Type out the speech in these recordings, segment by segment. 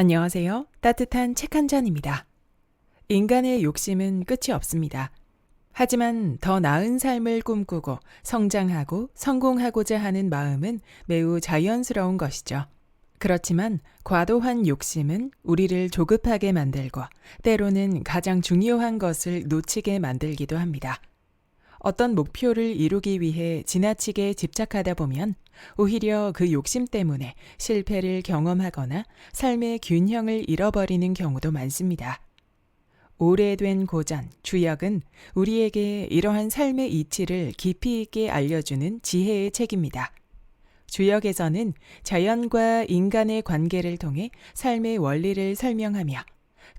안녕하세요. 따뜻한 책 한 잔입니다. 인간의 욕심은 끝이 없습니다. 하지만 더 나은 삶을 꿈꾸고 성장하고 성공하고자 하는 마음은 매우 자연스러운 것이죠. 그렇지만 과도한 욕심은 우리를 조급하게 만들고 때로는 가장 중요한 것을 놓치게 만들기도 합니다. 어떤 목표를 이루기 위해 지나치게 집착하다 보면 오히려 그 욕심 때문에 실패를 경험하거나 삶의 균형을 잃어버리는 경우도 많습니다. 오래된 고전, 주역은 우리에게 이러한 삶의 이치를 깊이 있게 알려주는 지혜의 책입니다. 주역에서는 자연과 인간의 관계를 통해 삶의 원리를 설명하며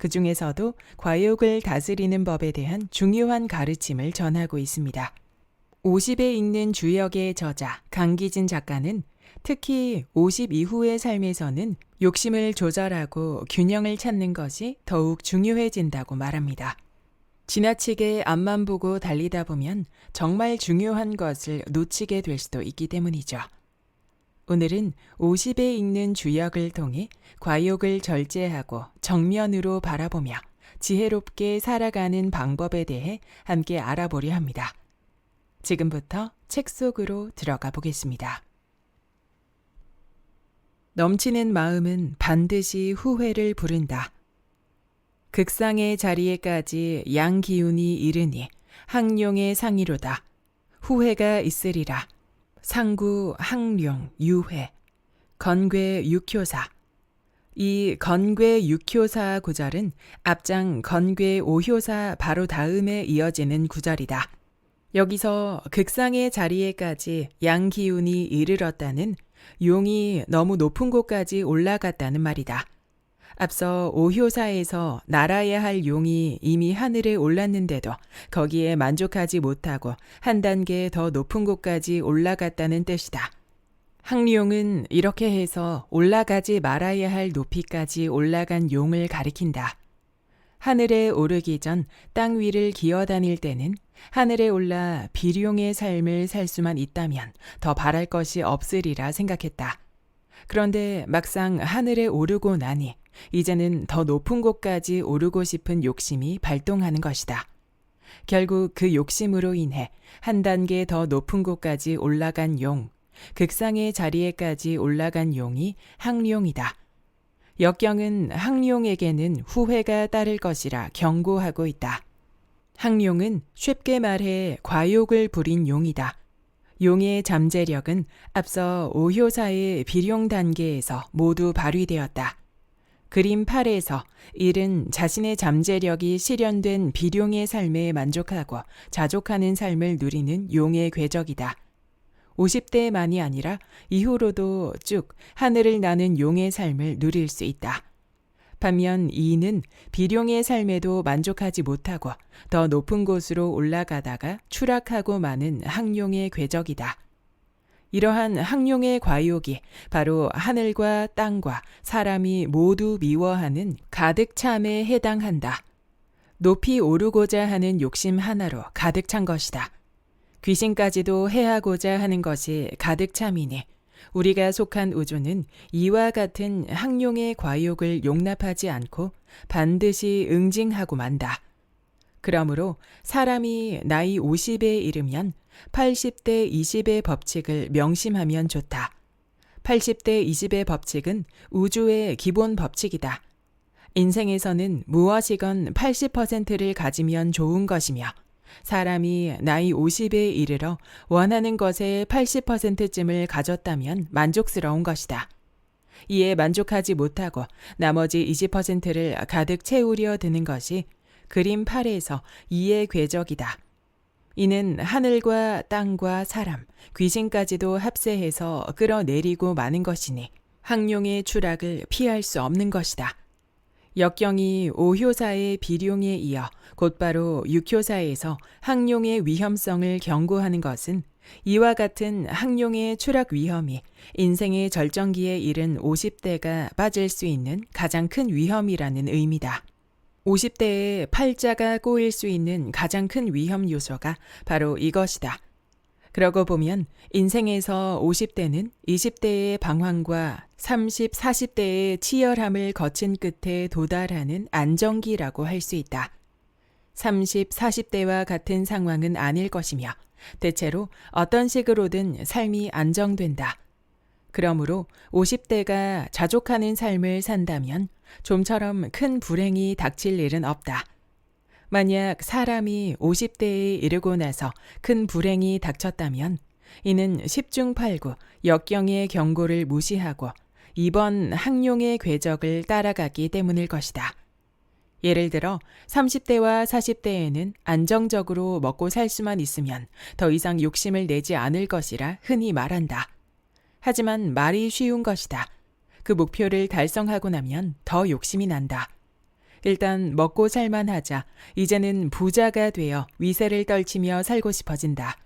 그 중에서도 과욕을 다스리는 법에 대한 중요한 가르침을 전하고 있습니다. 50에 읽는 주역의 저자 강기진 작가는 특히 50 이후의 삶에서는 욕심을 조절하고 균형을 찾는 것이 더욱 중요해진다고 말합니다. 지나치게 앞만 보고 달리다 보면 정말 중요한 것을 놓치게 될 수도 있기 때문이죠. 오늘은 50에 읽는 주역을 통해 과욕을 절제하고 정면으로 바라보며 지혜롭게 살아가는 방법에 대해 함께 알아보려 합니다. 지금부터 책 속으로 들어가 보겠습니다. 넘치는 마음은 반드시 후회를 부른다. 극상의 자리에까지 양 기운이 이르니 항룡의 상이로다. 후회가 있으리라. 상구 항룡 유회 건괴 육효사 이 건괴 육효사 구절은 앞장 건괴 오효사 바로 다음에 이어지는 구절이다. 여기서 극상의 자리에까지 양기운이 이르렀다는 용이 너무 높은 곳까지 올라갔다는 말이다. 앞서 오효사에서 날아야 할 용이 이미 하늘에 올랐는데도 거기에 만족하지 못하고 한 단계 더 높은 곳까지 올라갔다는 뜻이다. 항룡은 이렇게 해서 올라가지 말아야 할 높이까지 올라간 용을 가리킨다. 하늘에 오르기 전 땅 위를 기어다닐 때는 하늘에 올라 비룡의 삶을 살 수만 있다면 더 바랄 것이 없으리라 생각했다. 그런데 막상 하늘에 오르고 나니 이제는 더 높은 곳까지 오르고 싶은 욕심이 발동하는 것이다. 결국 그 욕심으로 인해 한 단계 더 높은 곳까지 올라간 용, 극상의 자리에까지 올라간 용이 항룡이다. 역경은 항룡에게는 후회가 따를 것이라 경고하고 있다. 항룡은 쉽게 말해 과욕을 부린 용이다. 용의 잠재력은 앞서 오효사의 비룡 단계에서 모두 발휘되었다. 그림 8에서 일은 자신의 잠재력이 실현된 비룡의 삶에 만족하고 자족하는 삶을 누리는 용의 궤적이다. 50대만이 아니라 이후로도 쭉 하늘을 나는 용의 삶을 누릴 수 있다. 반면 이는 비룡의 삶에도 만족하지 못하고 더 높은 곳으로 올라가다가 추락하고 마는 항룡의 궤적이다. 이러한 항룡의 과욕이 바로 하늘과 땅과 사람이 모두 미워하는 가득 참에 해당한다. 높이 오르고자 하는 욕심 하나로 가득 찬 것이다. 귀신까지도 해하고자 하는 것이 가득 참이니 우리가 속한 우주는 이와 같은 항룡의 과욕을 용납하지 않고 반드시 응징하고 만다. 그러므로 사람이 나이 50에 이르면 80대 20의 법칙을 명심하면 좋다. 80대 20의 법칙은 우주의 기본 법칙이다. 인생에서는 무엇이건 80%를 가지면 좋은 것이며 사람이 나이 50에 이르러 원하는 것의 80%쯤을 가졌다면 만족스러운 것이다. 이에 만족하지 못하고 나머지 20%를 가득 채우려 드는 것이 그림 8에서 이의 궤적이다. 이는 하늘과 땅과 사람, 귀신까지도 합세해서 끌어내리고 마는 것이니 항룡의 추락을 피할 수 없는 것이다. 역경이 오효사의 비룡에 이어 곧바로 육효사에서 항룡의 위험성을 경고하는 것은 이와 같은 항룡의 추락 위험이 인생의 절정기에 이른 50대가 빠질 수 있는 가장 큰 위험이라는 의미다. 50대에 팔자가 꼬일 수 있는 가장 큰 위험 요소가 바로 이것이다. 그러고 보면 인생에서 50대는 20대의 방황과 30, 40대의 치열함을 거친 끝에 도달하는 안정기라고 할 수 있다. 30, 40대와 같은 상황은 아닐 것이며 대체로 어떤 식으로든 삶이 안정된다. 그러므로 50대가 자족하는 삶을 산다면 좀처럼 큰 불행이 닥칠 일은 없다. 만약 사람이 50대에 이르고 나서 큰 불행이 닥쳤다면 이는 10중 8구 역경의 경고를 무시하고 이번 항용의 궤적을 따라가기 때문일 것이다. 예를 들어 30대와 40대에는 안정적으로 먹고 살 수만 있으면 더 이상 욕심을 내지 않을 것이라 흔히 말한다. 하지만 말이 쉬운 것이다. 그 목표를 달성하고 나면 더 욕심이 난다. 일단 먹고 살만 하자 이제는 부자가 되어 위세를 떨치며 살고 싶어진다.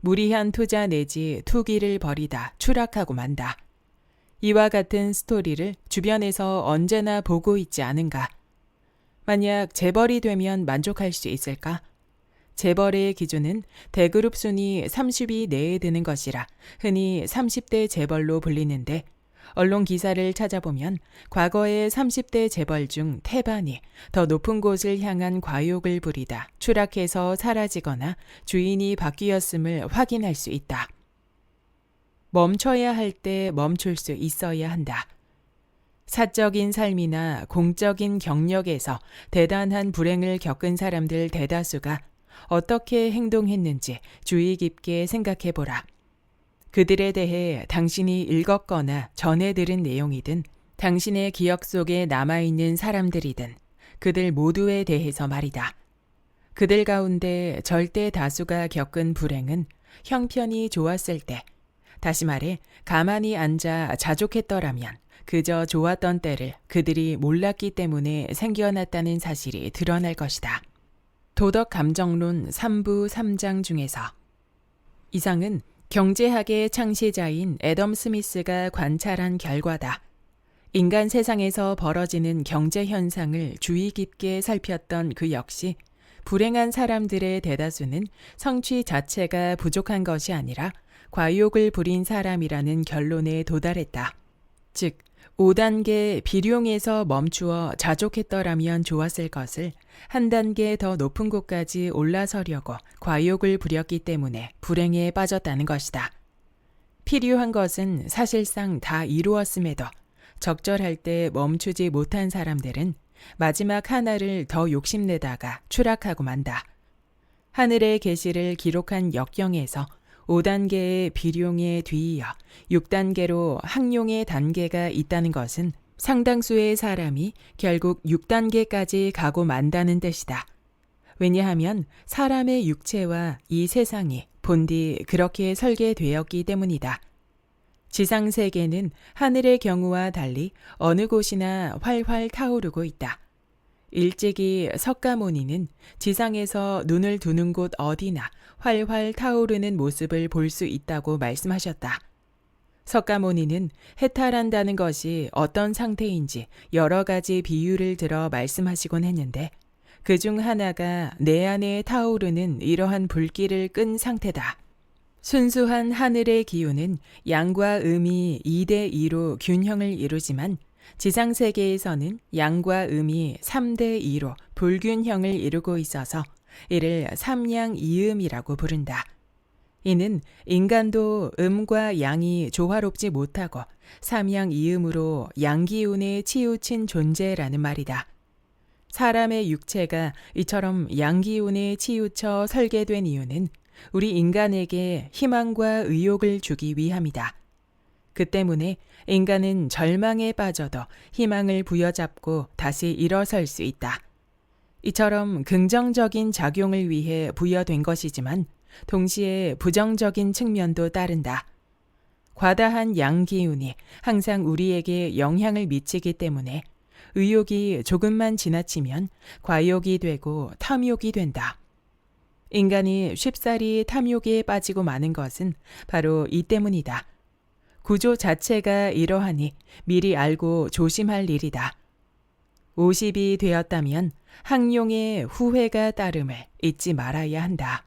무리한 투자 내지 투기를 벌이다 추락하고 만다. 이와 같은 스토리를 주변에서 언제나 보고 있지 않은가? 만약 재벌이 되면 만족할 수 있을까? 재벌의 기준은 대그룹 순위 30위 내에 드는 것이라 흔히 30대 재벌로 불리는데 언론 기사를 찾아보면 과거의 30대 재벌 중 태반이 더 높은 곳을 향한 과욕을 부리다 추락해서 사라지거나 주인이 바뀌었음을 확인할 수 있다. 멈춰야 할 때 멈출 수 있어야 한다. 사적인 삶이나 공적인 경력에서 대단한 불행을 겪은 사람들 대다수가 어떻게 행동했는지 주의 깊게 생각해 보라. 그들에 대해 당신이 읽었거나 전해 들은 내용이든 당신의 기억 속에 남아있는 사람들이든 그들 모두에 대해서 말이다. 그들 가운데 절대 다수가 겪은 불행은 형편이 좋았을 때, 다시 말해 가만히 앉아 자족했더라면 그저 좋았던 때를 그들이 몰랐기 때문에 생겨났다는 사실이 드러날 것이다. 도덕 감정론 3부 3장 중에서 이상은 경제학의 창시자인 애덤 스미스가 관찰한 결과다. 인간 세상에서 벌어지는 경제 현상을 주의 깊게 살폈던 그 역시 불행한 사람들의 대다수는 성취 자체가 부족한 것이 아니라 과욕을 부린 사람이라는 결론에 도달했다. 즉, 5단계 비룡에서 멈추어 자족했더라면 좋았을 것을 한 단계 더 높은 곳까지 올라서려고 과욕을 부렸기 때문에 불행에 빠졌다는 것이다. 필요한 것은 사실상 다 이루었음에도 적절할 때 멈추지 못한 사람들은 마지막 하나를 더 욕심내다가 추락하고 만다. 하늘의 계시를 기록한 역경에서 5단계의 비룡에 뒤이어 6단계로 항용의 단계가 있다는 것은 상당수의 사람이 결국 6단계까지 가고 만다는 뜻이다. 왜냐하면 사람의 육체와 이 세상이 본디 그렇게 설계되었기 때문이다. 지상 세계는 하늘의 경우와 달리 어느 곳이나 활활 타오르고 있다. 일찍이 석가모니는 지상에서 눈을 두는 곳 어디나 활활 타오르는 모습을 볼 수 있다고 말씀하셨다. 석가모니는 해탈한다는 것이 어떤 상태인지 여러 가지 비유를 들어 말씀하시곤 했는데 그 중 하나가 내 안에 타오르는 이러한 불길을 끈 상태다. 순수한 하늘의 기운은 양과 음이 2대 2로 균형을 이루지만 지상 세계에서는 양과 음이 3대 2로 불균형을 이루고 있어서 이를 삼양 이음이라고 부른다. 이는 인간도 음과 양이 조화롭지 못하고 삼양 이음으로 양기운에 치우친 존재라는 말이다. 사람의 육체가 이처럼 양기운에 치우쳐 설계된 이유는 우리 인간에게 희망과 의욕을 주기 위함이다. 그 때문에 인간은 절망에 빠져도 희망을 부여잡고 다시 일어설 수 있다. 이처럼 긍정적인 작용을 위해 부여된 것이지만 동시에 부정적인 측면도 따른다. 과다한 양기운이 항상 우리에게 영향을 미치기 때문에 의욕이 조금만 지나치면 과욕이 되고 탐욕이 된다. 인간이 쉽사리 탐욕에 빠지고 마는 것은 바로 이 때문이다. 구조 자체가 이러하니 미리 알고 조심할 일이다. 50이 되었다면 항용의 후회가 따름을 잊지 말아야 한다.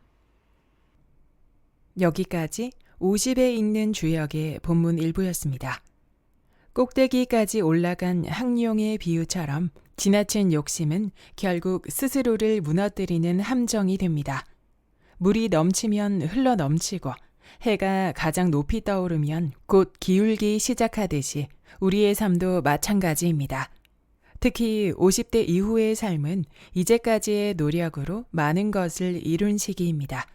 여기까지 50에 있는 주역의 본문 일부였습니다. 꼭대기까지 올라간 항룡의 비유처럼 지나친 욕심은 결국 스스로를 무너뜨리는 함정이 됩니다. 물이 넘치면 흘러 넘치고 해가 가장 높이 떠오르면 곧 기울기 시작하듯이 우리의 삶도 마찬가지입니다. 특히 50대 이후의 삶은 이제까지의 노력으로 많은 것을 이룬 시기입니다.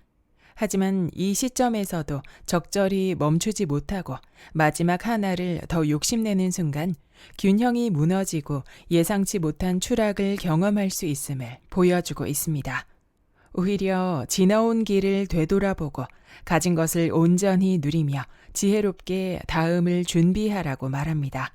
하지만 이 시점에서도 적절히 멈추지 못하고 마지막 하나를 더 욕심내는 순간 균형이 무너지고 예상치 못한 추락을 경험할 수 있음을 보여주고 있습니다. 오히려 지나온 길을 되돌아보고 가진 것을 온전히 누리며 지혜롭게 다음을 준비하라고 말합니다.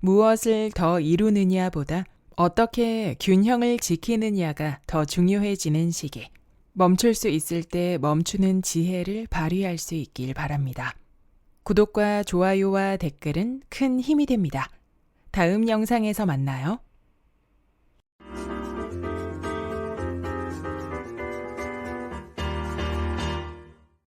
무엇을 더 이루느냐보다 어떻게 균형을 지키느냐가 더 중요해지는 시기. 멈출 수 있을 때 멈추는 지혜를 발휘할 수 있길 바랍니다. 구독과 좋아요와 댓글은 큰 힘이 됩니다. 다음 영상에서 만나요.